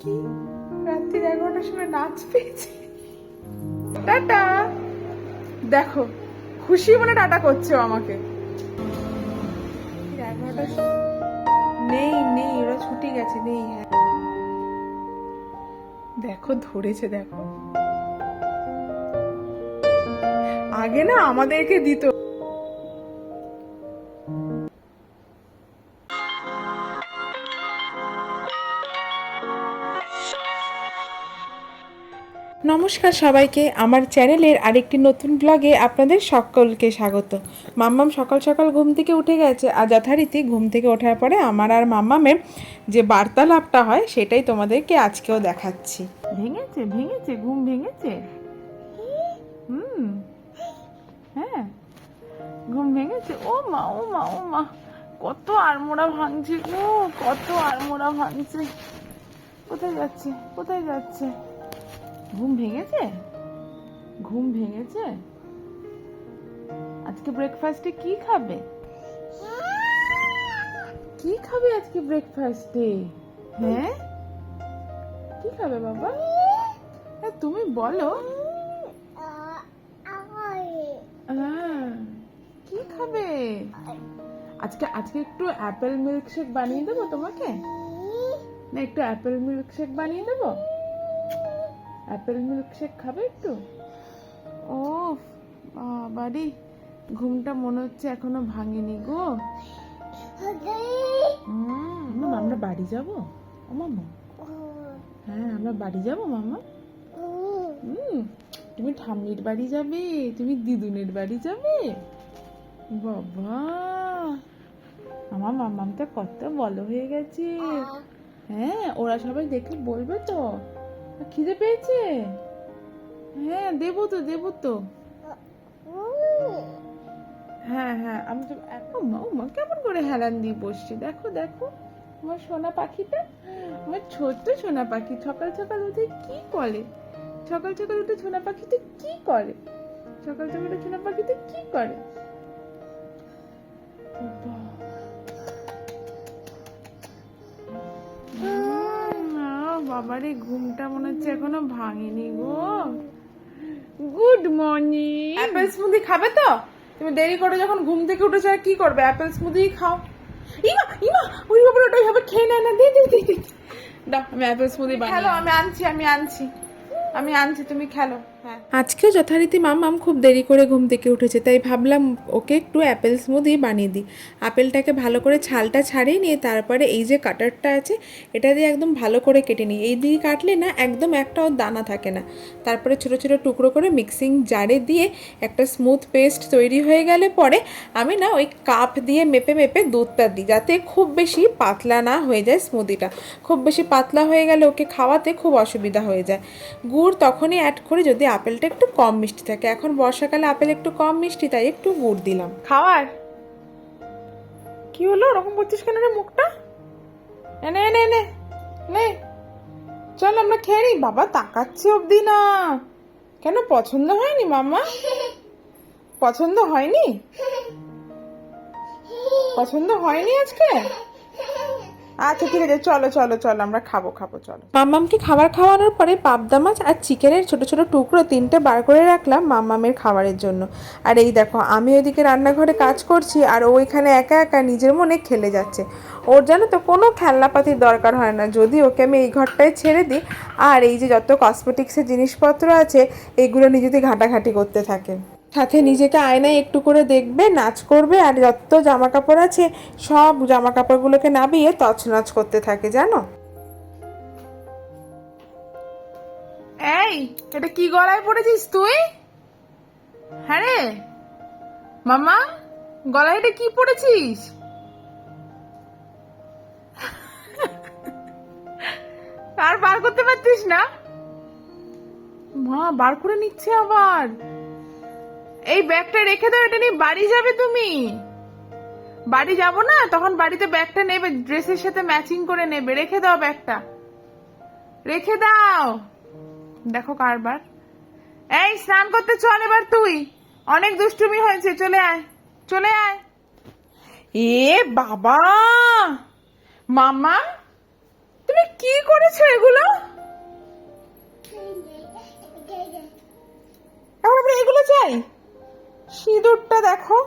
কি? রাত্রির এগারোটার সময় নাচ পেয়েছে। টাটা। দেখো, খুশি মনে টাটা করছে আমাকে। এগারোটার নেই নেই, ওরা ছুটি গেছে, নেই হ্যাঁ। দেখো, ধরেছে, দেখো। আগে না আমাদেরকে দিত। নমস্কার সবাইকে, আমার চ্যানেলের আরেকটি নতুন ব্লগে আপনাদের সকলকে স্বাগত। মাম্মাম সকাল সকাল ঘুম থেকে উঠে গেছে আর যথারীতি ঘুম থেকে ওঠার পরে আমার আর মাম্মামের যে বার্তালাপটা হয় সেটাই তোমাদেরকে আজকেও দেখাচ্ছি। ভেঙেছে ভেঙেছে, ঘুম ভেঙেছে? হুম। হ্যাঁ। ঘুম ভেঙেছে। ও মা ও মা ও মা। কত আড়মোড়া ভাঙছে গো, কত আড়মোড়া ভাঙছে। কোথায় যাচ্ছে? কোথায় যাচ্ছে? ঘুম ভেঙেছে? ঘুম ভেঙেছে? আজকে ব্রেকফাস্টে কি খাবে? কি খাবে আজকে ব্রেকফাস্টে হ্যাঁ? কি খাবে বাবা? হ্যাঁ তুমি বলো। হ্যাঁ কি খাবে? আজকে আজকে একটু অ্যাপেল মিল্কশেক বানিয়ে দেবো তোমাকে? না, একটু অ্যাপেল মিল্কশেক বানিয়ে দেবো? অ্যাপেল মিল্কশেক খাবে একটু? ও বাড়ি ঘুমটা মনে হচ্ছে এখনও ভাঙেনি গো। হুম, আমরা বাড়ি যাব? ও মামা? হ্যাঁ আমরা বাড়ি যাব মামা। হুম তুমি ঠাম্মির বাড়ি যাবে তুমি দিদুনের বাড়ি যাবে। বাবা আমার মামামটা কত বড় হয়ে গেছে। হ্যাঁ ওরা সবাই দেখে বলবে তো। খিদে পেয়েছে? হ্যাঁ দেবো তো দেবো তো। হ্যাঁ হ্যাঁ আমি তো মা মা কেমন করে হেলান দিয়ে বসছি? দেখো দেখো, আমার সোনা পাখিটা, আমার ছোট্ট সোনা পাখি, সকাল সকাল উঠে কি করে? সকাল সকাল উঠে সোনা পাখিতে কি করে? সকাল সকাল উঠে সোনা পাখিতে কি করে? বাবারে ঘুমটা মনে হচ্ছে এখনও ভাঙেনি গো। গুড মর্নিং অ্যাপেল স্মুদি খাবে তো? তুমি দেরি করে যখন ঘুম থেকে উঠেছো আর কি করবে? অ্যাপেল স্মুদি খাও। ইমা ইমা ওই বাবার ওটাই হবে খেয়ে নেয় না দে দে দে দে। দাও আমি অ্যাপেল স্মুদি বানিয়ে খেলো আমি আনছি আমি আনছি। আমি আনছি তুমি খেলো। আজকেও যথারীতি মামাম খুব দেরি করে ঘুম থেকে উঠেছে, তাই ভাবলাম ওকে একটু অ্যাপেল স্মুদি বানিয়ে দিই। আপেলটাকে ভালো করে ছালটা ছাড়িয়ে নিয়ে তারপরে এই যে কাটারটা আছে, এটা দিয়ে একদম ভালো করে কেটে নিই। এই দিয়ে কাটলে না একদম একটাও দানা থাকে না। তারপরে ছোট ছোট টুকরো করে মিক্সিং জারে দিয়ে একটা স্মুথ পেস্ট তৈরি হয়ে গেলে পরে আমি না ওই কাপ দিয়ে মেপে মেপে দুধটা দিই, যাতে খুব বেশি পাতলা না হয়ে যায় স্মুদিটা। খুব বেশি পাতলা হয়ে গেলে ওকে খাওয়াতে খুব অসুবিধা হয়ে যায়। গুড় তখনই অ্যাড করে যদি আপেলটা একটু কম মিষ্টি থাকে। এখন বর্ষাকালে আপেল একটু কম মিষ্টি, তাই একটু গুড় দিলাম। খাওয়ার? কি হলো? ওরকম করছিস কেন রে মুখটা? এনে এনে এনে নে চল আমরা খেয়ে বাবা তাকাচ্ছে অবধি না। কেন? পছন্দ হয়নি মামা? পছন্দ হয়নি? পছন্দ হয়নি আজকে? আচ্ছা ঠিক আছে, চলো চলো চলো, আমরা খাব খাব, চলো। মাম্মামকে খাবার খাওয়ানোর পরে পাবদা মাছ আর চিকেনের ছোট ছোট টুকরো তিনটে বার করে রাখলাম মাম্মামের খাবারের জন্য। আর এই দেখো, আমি ওইদিকে রান্নাঘরে কাজ করছি আর ও এখানে একা একা নিজের মনে খেলে যাচ্ছে। ওর জানো তো, কোনো খেলনাপাতির দরকার হয় না। যদি ওকে আমি এই ঘরটায় ছেড়ে দিই, আর এই যে যত কসমেটিক্সের জিনিসপত্র আছে, এগুলো নিজেদের ঘাটাঘাটি করতে থাকে। সাথে নিজেকে আয়নায় একটু করে দেখবে, নাচ করবে আর যত জামা কাপড় আছে, সব জামা কাপড়গুলোকে নাবিয়ে তছনছ করতে থাকে, জানো? এই, এটা কি গলায় পড়েছিস তুই? হ্যাঁ রে। মামা, গলায় এটা কি পড়েছিস? আর বার করতে পারতিস না? মা, বার করে নিচ্ছে আবার। এই ব্যাগটা রেখে দাও এটা নিয়ে বাড়ি যাবে তুমি। বাড়ি যাব না তখন বাড়িতে ব্যাগটা নেবে ড্রেসের সাথে ম্যাচিং করে নেবে। রেখে দাও ব্যাগটা। রেখে দাও। দেখো কারবার। এই স্নান করতে চল এবার তুই। অনেক দুষ্টুমি হয়েছে চলে আয় চলে আয়। এ বাবা! মামা তুমি কি করেছ এগুলো? এখন আমরা এগুলো চাই? সিঁদুরটা দেখো।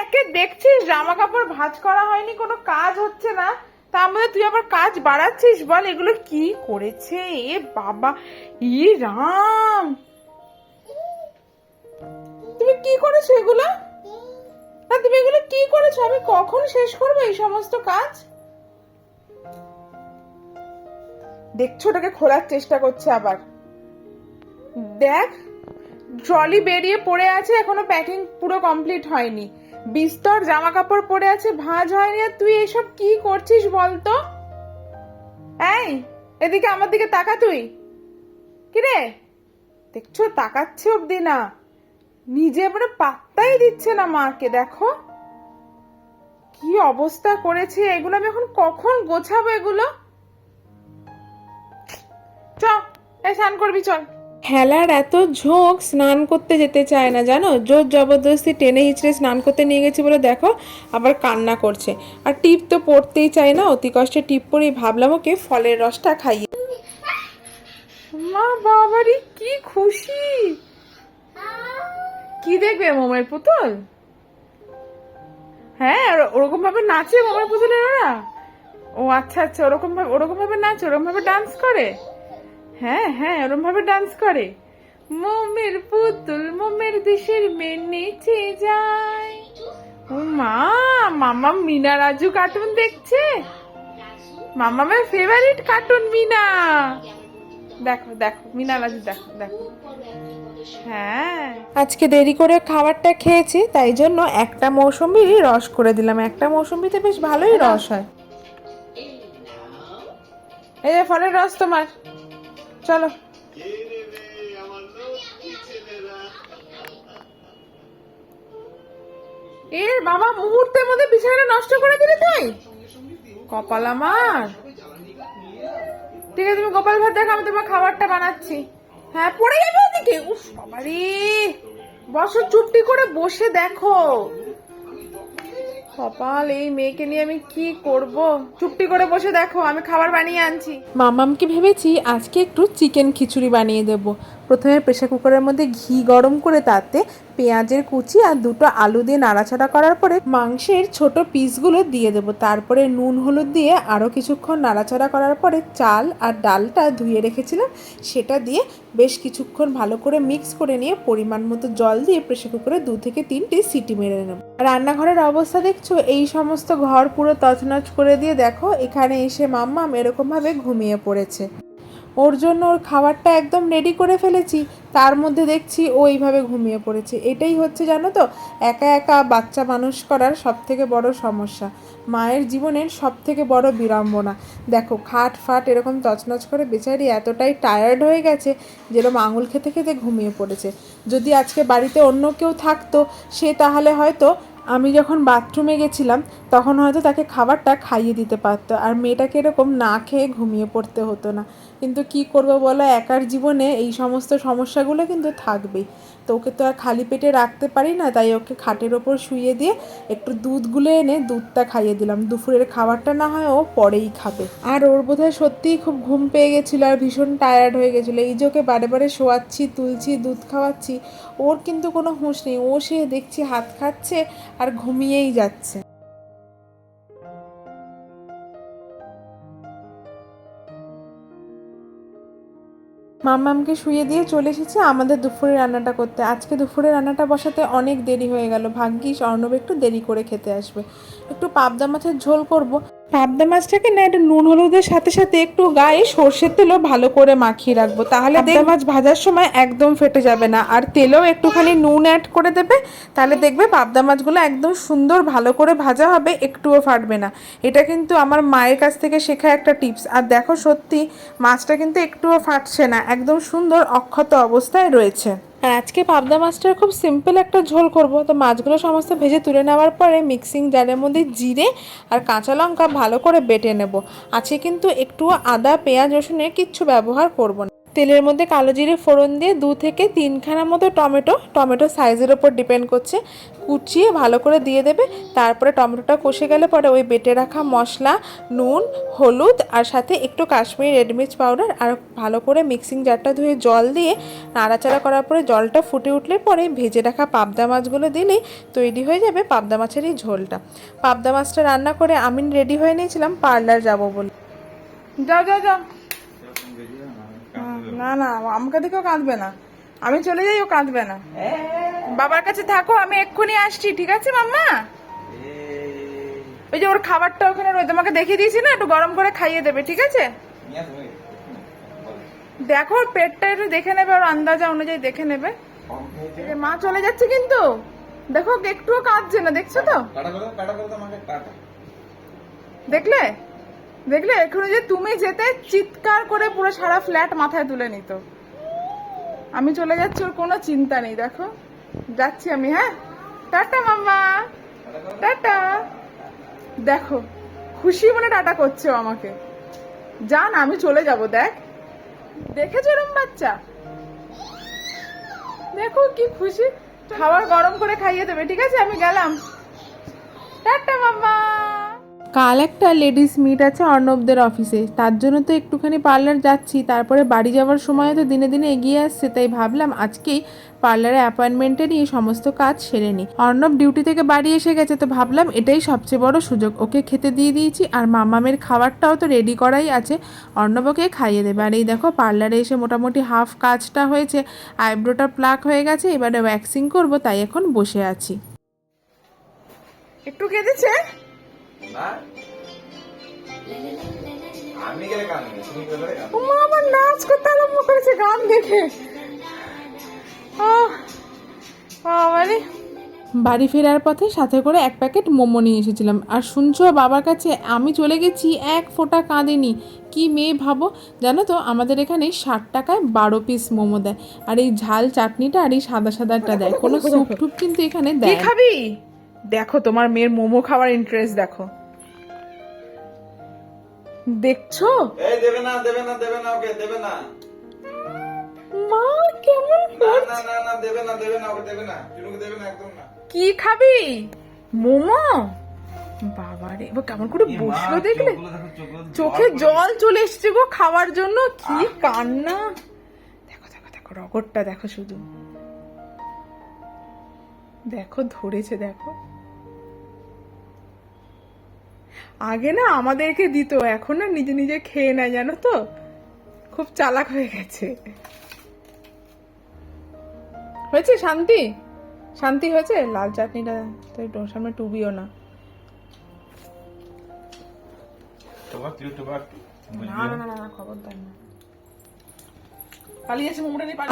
একে দেখছিস, জামা কাপড় ভাঁজ করা হয়নি, কোনো কাজ হচ্ছে না। তার মধ্যে তুই আবার কাজ বাড়াচ্ছিস? বল, এগুলো কি করেছে? এ বাবা, ই রাম! তুমি কি করেছ এগুলো? না, তুমি এগুলো কি করেছ? আমি কখন শেষ করব এই সমস্ত কাজ? দেখছ, ওটাকে খোলার চেষ্টা করছে আবার। দেখ ট্রলি বেরিয়ে পড়ে আছে, এখনও প্যাকিং পুরো কমপ্লিট হয়নি। বিস্তর জামা কাপড় পরে আছে, ভাঁজ হয়নি, আর তুই এসব কি করছিস বলতো? এই, এদিকে আমার দিকে তাকা তুই। কিরে? দেখছ, তাকাচ্ছে অব্দি না। নিজে এবারে পাত্তাই দিচ্ছে না মাকে, দেখো। কি অবস্থা করেছে এগুলো, আমি এখন কখন গোছাবো এগুলো? চ এ স্নান করবি, চল। হেলার এত ঝোঁক স্নান করতে যেতে চায় না, জানো? জোর জবরদস্তি টেনে হিচড়ে স্নান করতে নিয়ে গেছি বলে দেখো, আবার কান্না করছে। আর টিপ তো পড়তেই চায় না, অতি কষ্টে টিপ পরেই ভাবলাম ওকে ফলের রসটা খাইয়ে মা বাবারি, কি খুশি! কি দেখবে মোমের পুতুল? হ্যাঁ ওরকম ভাবে নাচে মোমের পুতুলের ওরা? ও আচ্ছা আচ্ছা ওরকম ভাবে ওরকম ভাবে নাচে ওরকম ভাবে ডান্স করে? হ্যাঁ হ্যাঁ ওরকম ভাবে ডান্স করে। মোমের পুতুল মোমের দেশের মেয়ে নেচে যায়। ও মা মামা মিনা রাজু কার্টুন দেখছে? মামা মামামের ফেভারিট কার্টুন মিনা। দেখো দেখো মিনা রাজু দেখো দেখো। হ্যাঁ। আজকে দেরি করে খাবারটা খেয়েছি তাই জন্য একটা মৌসুমিরই রস করে দিলাম। একটা মৌসুমিতে বেশ ভালোই রস হয়। এই যে ফলের রস তোমার। চলো। এর বাবা, মুহূর্তের মধ্যে বিছানা নষ্ট করে দিলে তুই? কপাল আমার। ঠিক আছে, তুমি গোপাল ভাত দেখো, আমি তোমার খাবারটা বানাচ্ছি। হ্যাঁ পড়ে যাবে ওদিকে? উফ বসো, চুপটি করে বসে দেখো। কপাল, এই মেয়েকে নিয়ে আমি কি করব? চুপটি করে বসে দেখো, আমি খাবার বানিয়ে আনছি। মামামকে ভেবেছি আজকে একটু চিকেন খিচুড়ি বানিয়ে দেব। প্রথমে প্রেসার কুকারের মধ্যে ঘি গরম করে তাতে পেঁয়াজের কুচি আর দুটো আলু দিয়ে নাড়াচাড়া করার পরে মাংসের ছোট পিসগুলো দিয়ে দেবো। তারপরে নুন, হলুদ দিয়ে আরও কিছুক্ষণ নাড়াচাড়া করার পরে চাল আর ডালটা ধুয়ে রেখেছিলাম। সেটা দিয়ে বেশ কিছুক্ষণ ভালো করে মিক্স করে নিয়ে পরিমাণ মতো জল দিয়ে প্রেসার কুকারে দু থেকে তিনটে সিটি মেরে নেব। রান্নাঘরের অবস্থা দেখছ? এই সমস্ত ঘর পুরো তছনছ করে দিয়ে দেখো, এখানে এসে মাম্মাম এরকমভাবে ঘুমিয়ে পড়েছে। ওর জন্য ওর খাবারটা একদম রেডি করে ফেলেছি। তার মধ্যে দেখছি ও এইভাবে ঘুমিয়ে পড়েছে। এটাই হচ্ছে জানো তো, একা একা বাচ্চা মানুষ করার সবথেকে বড় সমস্যা। মায়ের জীবনের সবথেকে বড় বিড়ম্বনা। দেখো, খাট ফাট এরকম তছনছ করে বেচারি এতটাই টায়ার্ড হয়ে গেছে যেরকম আঙুল খেতে খেতে ঘুমিয়ে পড়েছে। যদি আজকে বাড়িতে অন্য কেউ থাকতো, সে তাহলে হয়তো আমি যখন বাথরুমে গেছিলাম, তখন হয়তো তাকে খাবারটা খাইয়ে দিতে পারতো। আর মেয়েটাকে এরকম না খেয়ে ঘুমিয়ে পড়তে হতো না। কিন্তু কি করব বলো? একার জীবনে এই সমস্ত সমস্যাগুলো কিন্তু থাকবেই। তো ওকে তো আর খালি পেটে রাখতে পারি না, তাই ওকে খাটের ওপর শুইয়ে দিয়ে একটু দুধ গুলে এনে দুধটা খাইয়ে দিলাম। দুপুরের খাবারটা না হয় ও পরেই খাবে। আর ওর বোধহয় সত্যিই খুব ঘুম পেয়ে গেছিল আর ভীষণ টায়ার্ড হয়ে গেছিল। এই যে ওকে বারে বারে শোয়াচ্ছি, তুলছি, দুধ খাওয়াচ্ছি, ওর কিন্তু কোনো হুঁশ নেই। ও সে দেখছি হাত খাচ্ছে আর ঘুমিয়েই যাচ্ছে। মাম্মামকে শুয়ে দিয়ে চলে এসেছি আমাদের দুপুরে রান্নাটা করতে। আজকে দুপুরে রান্নাটা বসাতে অনেক দেরি হয়ে গেল। ভাগ্যিস অর্ণব একটু দেরি করে খেতে আসবে। একটু পাবদা মাছের ঝোল করব। পাবদা মাছটাকে না একটু নুন হলুদের সাথে সাথে একটু গায়ে সর্ষের তেলও ভালো করে মাখিয়ে রাখব। তাহলে পাবদা মাছ ভাজার সময় একদম ফেটে যাবে না। আর তেলেও একটুখানি নুন অ্যাড করে দেবে তাহলে দেখবে পাবদা মাছগুলো একদম সুন্দর ভালো করে ভাজা হবে একটুও ফাটবে না। এটা কিন্তু আমার মায়ের কাছ থেকে শেখা একটা টিপস। আর দেখো সত্যি মাছটা কিন্তু একটুও ফাটছে না একদম সুন্দর অক্ষত অবস্থায় রয়েছে। আর আজকে পাবদা মাছটার খুব সিম্পল একটা ঝোল করব। তো মাছগুলো সমস্ত ভেজে তুলে নেওয়ার পরে মিক্সিং জারের মধ্যে জিরে আর কাঁচা লঙ্কা ভালো করে বেটে নেব। আছে কিন্তু একটু আদা, পেঁয়াজ, রসুনের কিচ্ছু ব্যবহার করব না। তেলের মধ্যে কালো জিরে ফোড়ন দিয়ে দু থেকে তিনখানা মতো টমেটো টমেটো সাইজের ওপর ডিপেন্ড করছে। কুচিয়ে ভালো করে দিয়ে দেবে, তারপরে টমেটোটা কষে গেলে পরে ওই বেটে রাখা মশলা, নুন, হলুদ আর সাথে একটু কাশ্মীরি রেড পাউডার আর ভালো করে মিক্সিং জারটা ধুয়ে জল দিয়ে নাড়াচাড়া করার পরে জলটা ফুটে উঠলে পরে ভেজে রাখা পাবদা মাছগুলো দিলেই তৈরি হয়ে যাবে পাবদা মাছের এই ঝোলটা। পাবদা মাছটা রান্না করে আমি রেডি হয়ে নিয়েছিলাম, পার্লার যাব বলে। যাও যাও যাও। না না আমাকে দেখেও কাঁদবে না। আমি চলে যাই ও কাঁদবে না। বাবার কাছে থাকো আমি এক্ষুনি আসছি ঠিক আছে মাম্মা? ওই যে ওর খাবারটা ওখানে রয়ে তোমাকে দেখিয়ে দিয়েছি না একটু গরম করে খাইয়ে দেবে ঠিক আছে? দেখো পেটটা একটু দেখে নেবে ওর আন্দাজা অনুযায়ী দেখে নেবে। মা চলে যাচ্ছে কিন্তু। দেখো একটুও কাঁদছে না দেখছ তো? দেখলে? দেখলে এখানে যে তুমি যেতে চিৎকার করে পুরো সারা ফ্ল্যাট মাথায় তুলে নিত। আমি চলে যাচ্ছি, ওর কোনো চিন্তা নেই, দেখো। যাচ্ছি আমি হ্যাঁ? টাটা, মাম্মা। টাটা। দেখো, খুশি মনে টাটা করছে আমাকে। জান আমি চলে যাব, দেখ। দেখেছ এরম বাচ্চা? দেখো কি খুশি। খাবার গরম করে খাইয়ে দেবে, ঠিক আছে? আমি গেলাম। টাটা, মাম্মা। কাল একটা লেডিস মিট আছে অর্ণবদের অফিসে তার জন্য তো একটুখানি পার্লার যাচ্ছি, তারপরে বাড়ি যাওয়ার সময় তো দিনে দিনে এগিয়ে আসছে, তাই ভাবলাম আজকেই পার্লারে অ্যাপয়েন্টমেন্টে নিয়ে সমস্ত কাজ সেরে নিই। অর্ণব ডিউটি থেকে বাড়ি এসে গেছে, তো ভাবলাম এটাই সবচেয়ে বড় সুযোগ। ওকে খেতে দিয়ে দিয়েছি, আর মামামের খাবারটাও তো রেডি করাই আছে। অর্ণব ওকে খাইয়ে দেবে। আর এই দেখো পার্লারে এসে মোটামুটি হাফ কাজটা হয়েছে আইব্রোটা প্লাক হয়ে গেছে, এবারে ওয়্যাক্সিং করব, তাই এখন বসে আছি। একটু কেঁদেছে আমি গেলে কাঁদবে তুমি গেলে কাঁদবে ওমা আমার নাচ করতে আরম্ভ করেছে গান দেখে বাবারে বাড়ি ফেরার পথে সাথে করে এক প্যাকেট মোমো নিয়ে এসেছিলাম। আর শুনছো বাবার কাছে আমি চলে গেছি এক ফোঁটা কাঁদেনি। কি মেয়ে ভাবো? জানো তো আমাদের এখানে ষাট টাকায় বারো পিস মোমো দেয়। আর এই ঝাল চাটনিটা আর এই সাদা সাদাটা দেয়। কোনো স্যুপ টুপ কিন্তু এখানে দেয় খাবি? দেখো তোমার মেয়ের মোমো খাওয়ার ইন্টারেস্ট দেখো। দেখছ? এই দেবে না দেবে না দেবে না ওকে দেবে না। মা কেমন না না না না দেবে না দেবে না ওকে দেবে না। চুনুকে দেবে না একদম না। কি খাবি? মোমো? বাবারে এবার কেমন করে বসল দেখলে? চোখে জল চলে এসছে গো খাওয়ার জন্য কি কান্না। দেখো দেখো দেখো রগরটা দেখো শুধু। দেখো ধরেছে দেখো। আগে না আমাদেরকে দিত এখন না নিজে নিজে খেয়ে নেয় জানো তো? খুব চালাক হয়ে গেছে। হয়েছে শান্তি? শান্তি হয়েছে? লাল চাটনিটা তো একটু সামনে টুবিও না। না না না খবরদার না।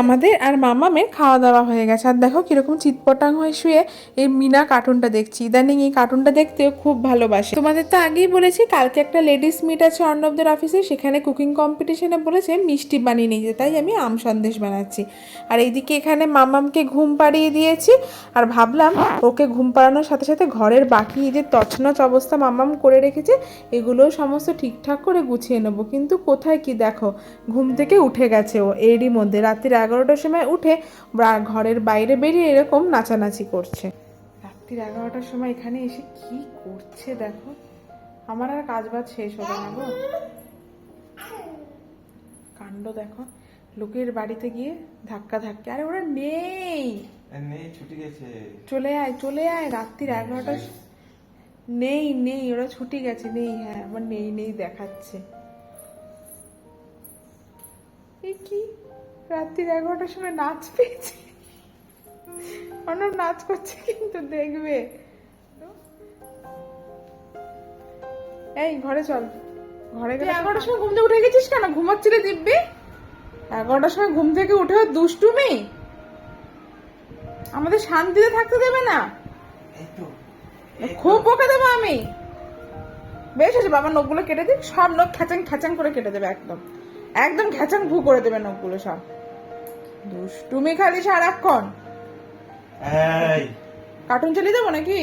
আমাদের আর মামামের খাওয়া দাওয়া হয়ে গেছে। আর দেখো কীরকম চিৎপটাং হয়ে শুয়ে এই মিনা কার্টুনটা দেখছি। ইদানিং এই কার্টুনটা দেখতেও খুব ভালোবাসে। তোমাদের তো আগেই বলেছি, কালকে একটা লেডিস মিট আছে অর্ণবদের অফিসে সেখানে কুকিং কম্পিটিশনে বলেছে মিষ্টি বানিয়ে নিয়ে যেতে। তাই আমি আম সন্দেশ বানাচ্ছি। আর এইদিকে এখানে মামামকে ঘুম পাড়িয়ে দিয়েছি। আর ভাবলাম ওকে ঘুম পাড়ানোর সাথে সাথে ঘরের বাকি এই যে তছনছ অবস্থা মামাম করে রেখেছে, এগুলোও সমস্ত ঠিকঠাক করে গুছিয়ে নেব। কিন্তু কোথায় কি দেখো, ঘুম থেকে উঠে গেছে ও। এরই মধ্যে রাত্রির এগারোটার সময় উঠে ঘরের বাইরে বেরিয়ে এরকম নাচানাচি করছে। রাত্রির এগারোটার সময় এখানে এসে কি করছে দেখো। আমার আর কাজ বাজ শেষ হবে না গো। কাণ্ড দেখো। লোকের বাড়িতে গিয়ে ধাক্কা ধাক্কা। আরে ওরা নেই। নেই ছুটি গেছে। চলে আয় চলে আয়। রাত্রির এগারোটা নেই। নেই ওরা ছুটি গেছে। নেই হ্যাঁ আমার নেই নেই দেখাচ্ছে। এ কি? রাত্রির এগারোটার সময় নাচ পেয়েছে। অনব নাচ করছে কিন্তু দেখবে। এই ঘরে চল। ঘরে গেলে এগারোটার সময় ঘুম থেকে উঠে গেছিস কেন? ঘুমাচ্ছিলে দিব্যি? এগারোটার সময় ঘুম থেকে উঠে দুষ্টুমি? আমাদের শান্তিতে থাকতে দেবে না। খুব বকে দেবো আমি। বেশ আছে বাবার নখগুলো কেটে দিই সব নখ খ্যাচাং খ্যাচাং করে কেটে দেবে একদম। একদম খ্যাচাং ভু করে দেবে নখগুলো সব। দুষ্টুমি খালি সারাক্ষণ। কার্টুন চালিয়ে দেবো নাকি?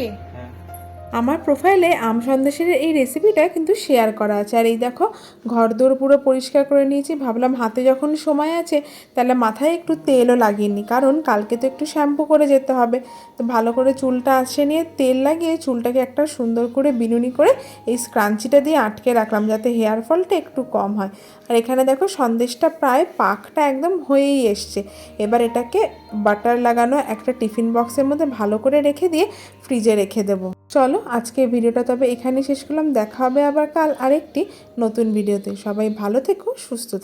আমার প্রোফাইলে আম সন্দেশের এই রেসিপিটা কিন্তু শেয়ার করা আছে। আর এই দেখো, ঘরদোর পুরো পরিষ্কার করে নিয়েছি। ভাবলাম হাতে যখন সময় আছে, তাহলে মাথায় একটু তেলও লাগিয়ে কারণ কালকে তো একটু শ্যাম্পু করে যেতে হবে। তো ভালো করে চুলটা আসে নিয়ে তেল লাগিয়ে চুলটাকে একটা সুন্দর করে বিনুনি করে এই স্ক্রাঞ্চিটা দিয়ে আটকে রাখলাম যাতে হেয়ার ফলটা একটু কম হয়। আর এখানে দেখো, সন্দেশটা প্রায় পাকটা একদম হয়েই এসছে। এবার এটাকে বাটার লাগানো একটা টিফিন বক্সের মধ্যে ভালো করে রেখে দিয়ে ফ্রিজে রেখে দেবো। চলো আজকে ভিডিওটা তবে এখানে শেষ করলাম। দেখা হবে আবার কাল আরেকটি নতুন ভিডিওতে। সবাই ভালো থেকো, সুস্থ থেকো।